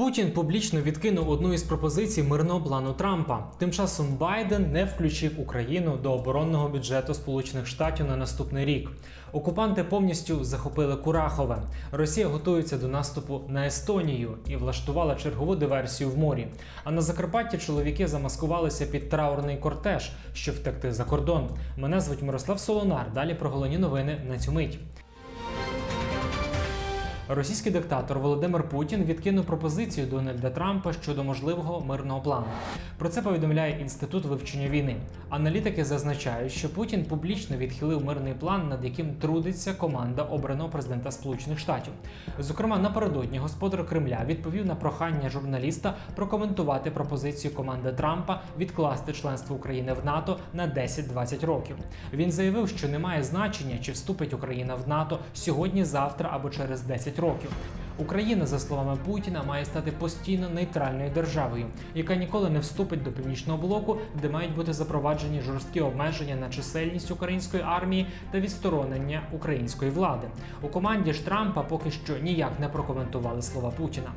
Путін публічно відкинув одну із пропозицій мирного плану Трампа. Тим часом Байден не включив Україну до оборонного бюджету Сполучених Штатів на наступний рік. Окупанти повністю захопили Курахове. Росія готується до наступу на Естонію і влаштувала чергову диверсію в морі. А на Закарпатті чоловіки замаскувалися під траурний кортеж, щоб втекти за кордон. Мене звуть Мирослав Солонар. Далі про головні новини на цю мить. Російський диктатор Володимир Путін відкинув пропозицію Дональда Трампа щодо можливого мирного плану. Про це повідомляє інститут вивчення війни. Аналітики зазначають, що Путін публічно відхилив мирний план, над яким трудиться команда обраного президента Сполучених Штатів. Зокрема, напередодні господар Кремля відповів на прохання журналіста прокоментувати пропозицію команди Трампа відкласти членство України в НАТО на 10-20 років. Він заявив, що немає значення, чи вступить Україна в НАТО сьогодні, завтра або через 10 років. Україна, за словами Путіна, має стати постійно нейтральною державою, яка ніколи не вступить до північного блоку, де мають бути запроваджені жорсткі обмеження на чисельність української армії та відсторонення української влади. У команді ж Трампа поки що ніяк не прокоментували слова Путіна.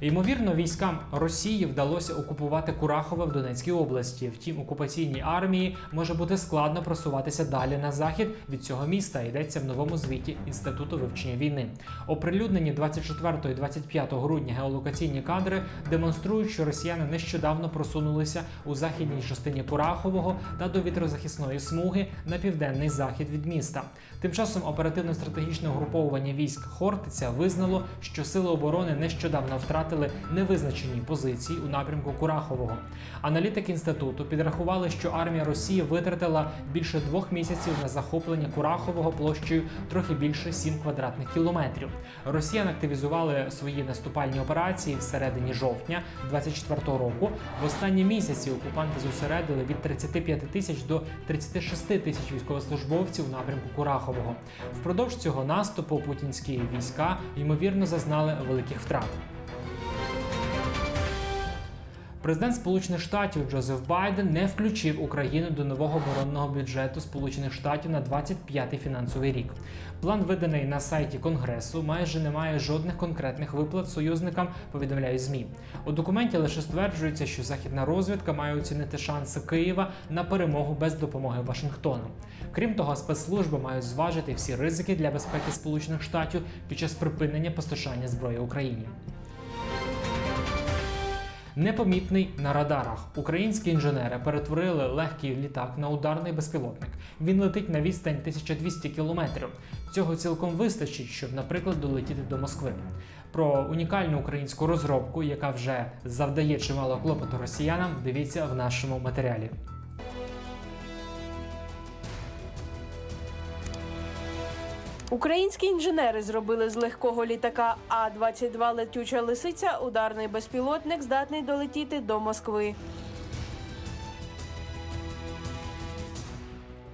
Ймовірно, військам Росії вдалося окупувати Курахове в Донецькій області. Втім, окупаційній армії може бути складно просуватися далі на захід від цього міста. Йдеться в новому звіті Інституту вивчення війни. Оприлюднені 24 і 25 грудня геолокаційні кадри демонструють, що росіяни нещодавно просунулися у західній частині Курахового та до вітрозахисної смуги на південний захід від міста. Тим часом оперативно-стратегічне угруповування військ Хортиця визнало, що сили оборони нещодавно втратили невизначені позиції у напрямку Курахового. Аналітики інституту підрахували, що армія Росії витратила більше двох місяців на захоплення Курахового площею трохи більше 7 квадратних кілометрів. Росіяни активізували свої наступальні операції всередині жовтня 24-го року. В останні місяці окупанти зосередили від 35 тисяч до 36 тисяч військовослужбовців у напрямку Курахового. Впродовж цього наступу путінські війська ймовірно зазнали великих втрат. Президент Сполучених Штатів Джозеф Байден не включив Україну до нового оборонного бюджету Сполучених Штатів на 25-й фінансовий рік. План виданий на сайті Конгресу, майже не має жодних конкретних виплат союзникам, повідомляють змі. У документі лише стверджується, що західна розвідка має оцінити шанси Києва на перемогу без допомоги Вашингтону. Крім того, спецслужби мають зважити всі ризики для безпеки Сполучених Штатів під час припинення постачання зброї Україні. Непомітний на радарах. Українські інженери перетворили легкий літак на ударний безпілотник. Він летить на відстань 1200 кілометрів. Цього цілком вистачить, щоб, наприклад, долетіти до Москви. Про унікальну українську розробку, яка вже завдає чимало клопоту росіянам, дивіться в нашому матеріалі. Українські інженери зробили з легкого літака А-22 летюча лисиця ударний безпілотник, здатний долетіти до Москви.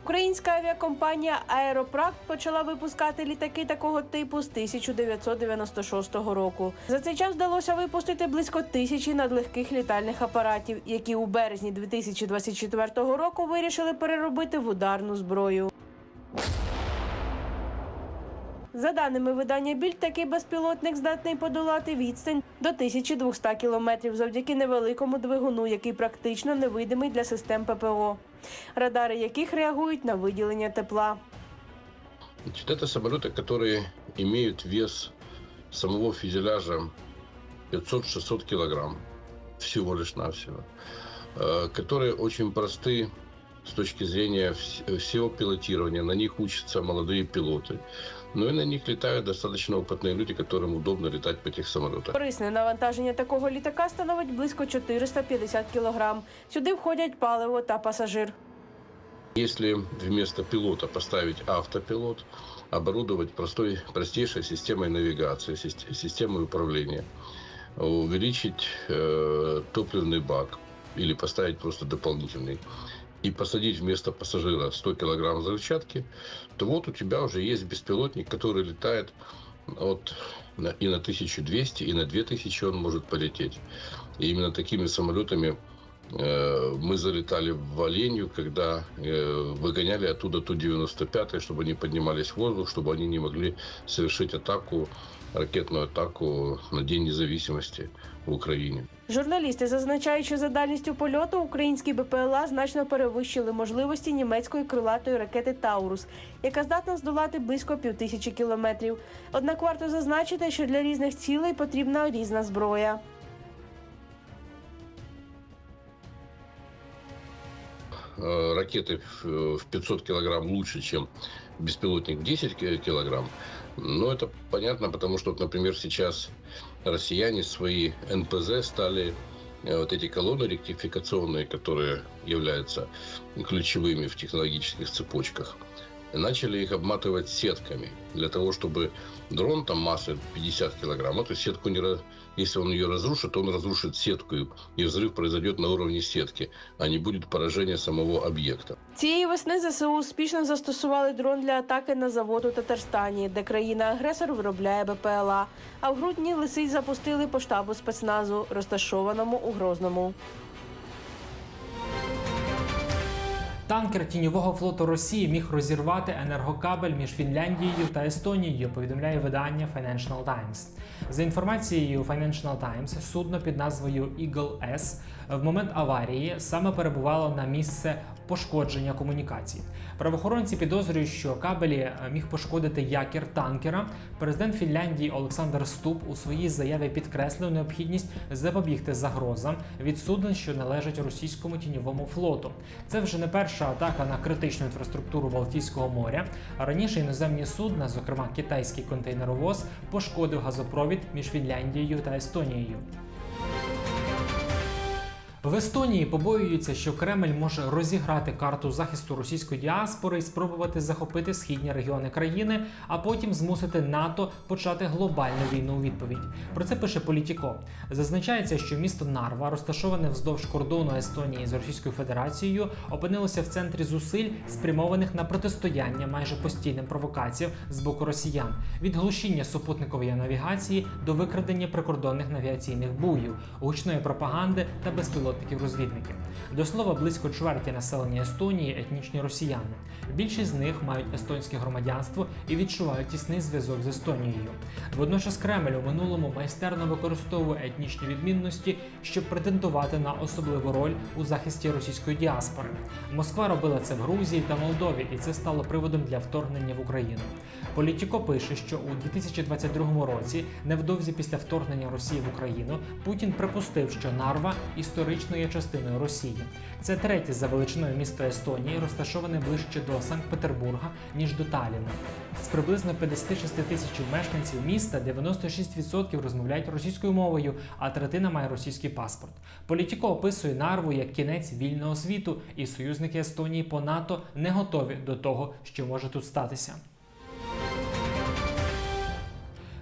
Українська авіакомпанія Аеропракт почала випускати літаки такого типу з 1996 року. За цей час вдалося випустити близько тисячі надлегких літальних апаратів, які у березні 2024 року вирішили переробити в ударну зброю. За даними видання Більд, такий безпілотник здатний подолати відстань до 1200 кілометрів завдяки невеликому двигуну, який практично невидимий для систем ППО, радари яких реагують на виділення тепла. Значит, это самолеты, которые имеют вес самого фюзеляжа 500-600 килограмм всего лишь навсего, э, которые очень просты с точки зрения вс- всего пилотирования. На них учатся молодые пилоты. Но и на них летают достаточно опытные люди, которым удобно летать по этих самолетах. Корисне навантаження такого літака становить близько 450 кілограм. Сюди входять паливо та пасажир. Если вместо пилота поставить автопилот, оборудовать простой, простейшей системой навигации, сис- системой управления, увеличить э, топливный бак или поставить просто дополнительный, и посадить вместо пассажира 100 килограмм взрывчатки, то вот у тебя уже есть беспилотник, который летает от, и на 1200, и на 2000 он может полететь. И именно такими самолетами Мы залетали в Оленью, когда э, выгоняли оттуда Ту-95, чтобы они поднимались в воздух, чтобы они не могли совершить атаку ракетную атаку на День независимости в Украине. Журналісти зазначають, що за дальністю польоту українські БПЛА значно перевищили можливості німецької крилатої ракети Таурус, яка здатна здолати близько півтисячі кілометрів. Однак варто зазначити, що для різних цілей потрібна різна зброя. Ракеты в в 500 килограмм лучше, чем беспилотник 10 ки- килограмм. Но это понятно, потому что, например, сейчас россияне свои НПЗ стали э, вот эти колонны ректификационные, которые являются ключевыми в технологических цепочках, начали их обматывать сетками для того, чтобы дрон там массой 50 килограмм, эту сетку не ра- если он ее разрушит, он разрушит сетку, и- и взрыв произойдет на уровне сетки, а не будет поражения самого объекта. Цієї весни ЗСУ успішно застосували дрон для атаки на завод у Татарстані, де країна-агресор виробляє БПЛА. А в грудні лисий запустили по штабу спецназу, розташованому у Грозному. Танкер тіньового флоту Росії міг розірвати енергокабель між Фінляндією та Естонією. Повідомляє видання Financial Times. За інформацією Financial Times, судно під назвою Eagle S в момент аварії саме перебувало на місце пошкодження комунікацій. Правоохоронці підозрюють, що кабелі е, міг пошкодити якір танкера. Президент Фінляндії Олександр Ступ у своїй заяві підкреслив необхідність запобігти загрозам від суден, що належать російському тіньовому флоту. Це вже не перша атака на критичну інфраструктуру Балтійського моря. Раніше іноземні судна, зокрема китайський контейнеровоз, пошкодив газопровід між Фінляндією та Естонією. В Естонії побоюються, що Кремль може розіграти карту захисту російської діаспори і спробувати захопити східні регіони країни, а потім змусити НАТО почати глобальну війну у відповідь. Про це пише Політіко. Зазначається, що місто Нарва, розташоване вздовж кордону Естонії з Російською Федерацією, опинилося в центрі зусиль, спрямованих на протистояння майже постійним провокаціям з боку росіян від глушіння супутникової навігації до викрадення прикордонних навігаційних буїв, гучної пропаганди та безпілотників розвідників. До слова, близько чверті населення Естонії етнічні росіяни. Більшість з них мають естонське громадянство і відчувають тісний зв'язок з Естонією. Водночас Кремль у минулому майстерно використовує етнічні відмінності, щоб претендувати на особливу роль у захисті російської діаспори. Москва робила це в Грузії та Молдові, і це стало приводом для вторгнення в Україну. Політіко пише, що у 2022 році, невдовзі після вторгнення Росії в Україну, Путін припустив, що Нарва історично є частиною Росії. Це третє за величиною місто Естонії, розташоване ближче до Санкт-Петербурга ніж до Таліна. З приблизно 56 тисяч мешканців міста 96% розмовляють російською мовою, а третина має російський паспорт. Політіко описує Нарву як кінець вільного світу, і союзники Естонії по НАТО не готові до того, що може тут статися.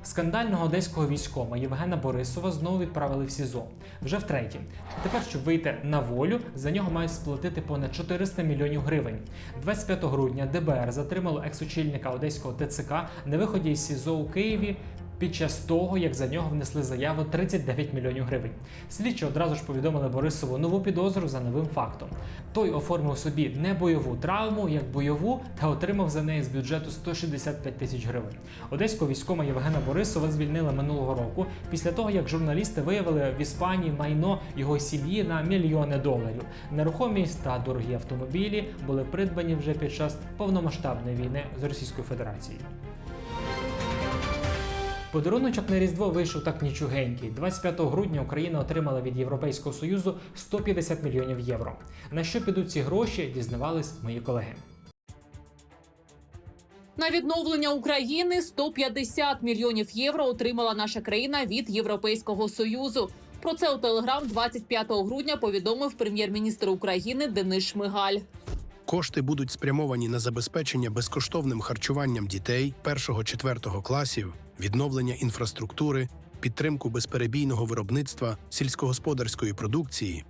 Скандального одеського військома Євгена Борисова знову відправили в СІЗО вже втретє. Тепер, щоб вийти на волю, за нього мають сплатити понад 400 мільйонів гривень. 25 грудня ДБР затримало екс-очільника одеського ТЦК на виході із СІЗО у Києві. Під час того, як за нього внесли заяву 39 мільйонів гривень. Слідчі одразу ж повідомили Борисову нову підозру за новим фактом. Той оформив собі не бойову травму, як бойову, та отримав за неї з бюджету 165 тисяч гривень. Одеського військома Євгена Борисова звільнили минулого року після того, як журналісти виявили в Іспанії майно його сім'ї на мільйони доларів. Нерухомість та дорогі автомобілі були придбані вже під час повномасштабної війни з Російською Федерацією. Подаруночок на Різдво вийшов так нічогенький. 25 грудня Україна отримала від Європейського Союзу 150 мільйонів євро. На що підуть ці гроші, дізнавались мої колеги. На відновлення України 150 мільйонів євро отримала наша країна від Європейського союзу. Про це у Телеграм 25 грудня повідомив прем'єр-міністр України Денис Шмигаль. Кошти будуть спрямовані на забезпечення безкоштовним харчуванням дітей 1-4 класів, відновлення інфраструктури, підтримку безперебійного виробництва сільськогосподарської продукції,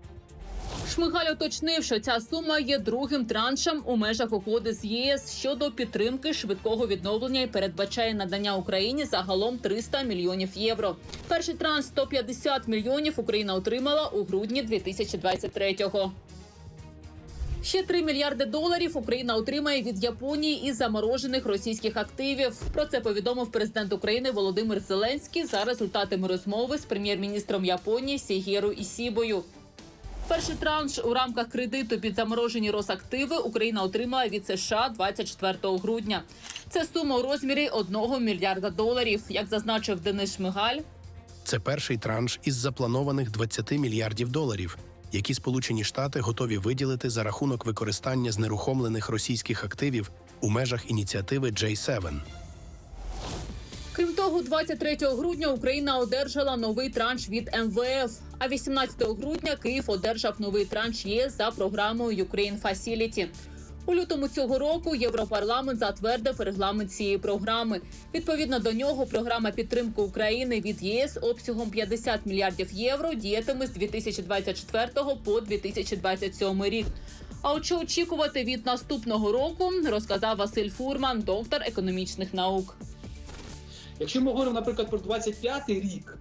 Шмигаль уточнив, що ця сума є другим траншем у межах угоди з ЄС щодо підтримки швидкого відновлення і передбачає надання Україні загалом 300 мільйонів євро. Перший транш 150 мільйонів Україна отримала у грудні 2023-го. Ще 3 мільярди доларів Україна отримає від Японії із заморожених російських активів. Про це повідомив президент України Володимир Зеленський за результатами розмови з прем'єр-міністром Японії Сігєру Ісібою. Перший транш у рамках кредиту під заморожені Росактиви Україна отримала від США 24 грудня. Це сума у розмірі 1 мільярда доларів. Як зазначив Денис Шмигаль, Це перший транш із запланованих 20 мільярдів доларів, які Сполучені Штати готові виділити за рахунок використання знерухомлених російських активів у межах ініціативи J7. Крім того, 23 грудня Україна одержала новий транш від МВФ. А 18 грудня Київ одержав новий транш ЄС за програмою Ukraine Facility. У лютому цього року Європарламент затвердив регламент цієї програми. Відповідно до нього, програма підтримки України від ЄС обсягом 50 мільярдів євро діятиме з 2024 по 2027 рік. А от що очікувати від наступного року, розказав Василь Фурман, доктор економічних наук. Якщо ми говоримо, наприклад, про 25-й рік,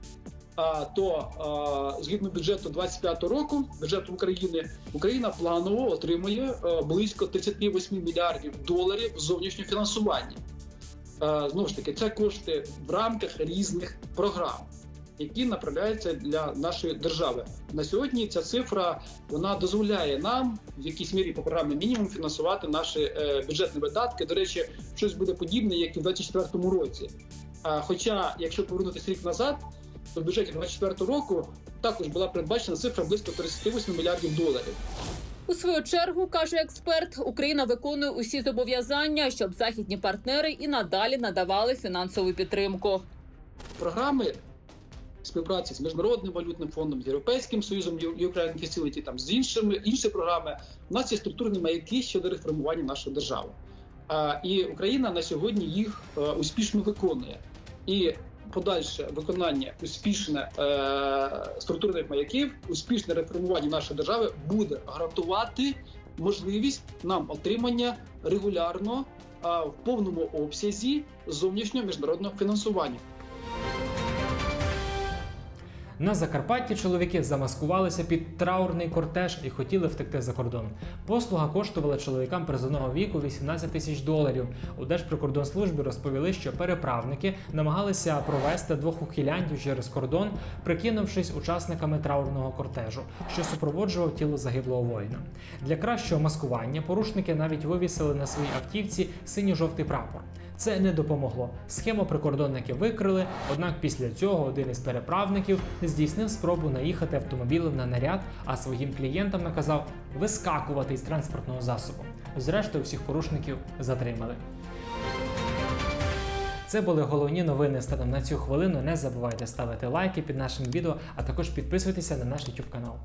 то згідно бюджету 25-го року, бюджету України, Україна планово отримує а, близько 38 мільярдів доларів зовнішнього фінансування. А, Знову ж таки, це кошти в рамках різних програм, які направляються для нашої держави. На сьогодні ця цифра вона дозволяє нам в якійсь мірі по програмі мінімум фінансувати наші е, бюджетні видатки. До речі, щось буде подібне, як і в 2024 році. Хоча, якщо повернутися рік назад, в бюджеті 2024 року також була передбачена цифра близько 38 мільярдів доларів. У свою чергу каже експерт, Україна виконує усі зобов'язання, щоб західні партнери і надалі надавали фінансову підтримку. Програми співпраці з міжнародним валютним фондом, з європейським союзом Ukraine Facility, там з іншими інші програми. У нас є структурні маяки щодо реформування нашої держави. А, і Україна на сьогодні їх е, успішно виконує. І подальше виконання успішне е, структурних маяків, успішне реформування нашої держави буде гарантувати можливість нам отримання регулярно е, в повному обсязі зовнішнього міжнародного фінансування. На Закарпатті чоловіки замаскувалися під траурний кортеж і хотіли втекти за кордон. Послуга коштувала чоловікам призовного віку 18 тисяч доларів. У Держприкордонслужбі розповіли, що переправники намагалися провести двох ухилянтів через кордон, прикинувшись учасниками траурного кортежу, що супроводжував тіло загиблого воїна. Для кращого маскування порушники навіть вивісили на своїй автівці синьо-жовтий прапор. Це не допомогло. Схему прикордонники викрили, однак після цього один із переправників здійснив спробу наїхати автомобілем на наряд, а своїм клієнтам наказав вискакувати із транспортного засобу. Зрештою, всіх порушників затримали. Це були головні новини станом на цю хвилину. Не забувайте ставити лайки під нашим відео, а також підписуйтеся на наш YouTube канал.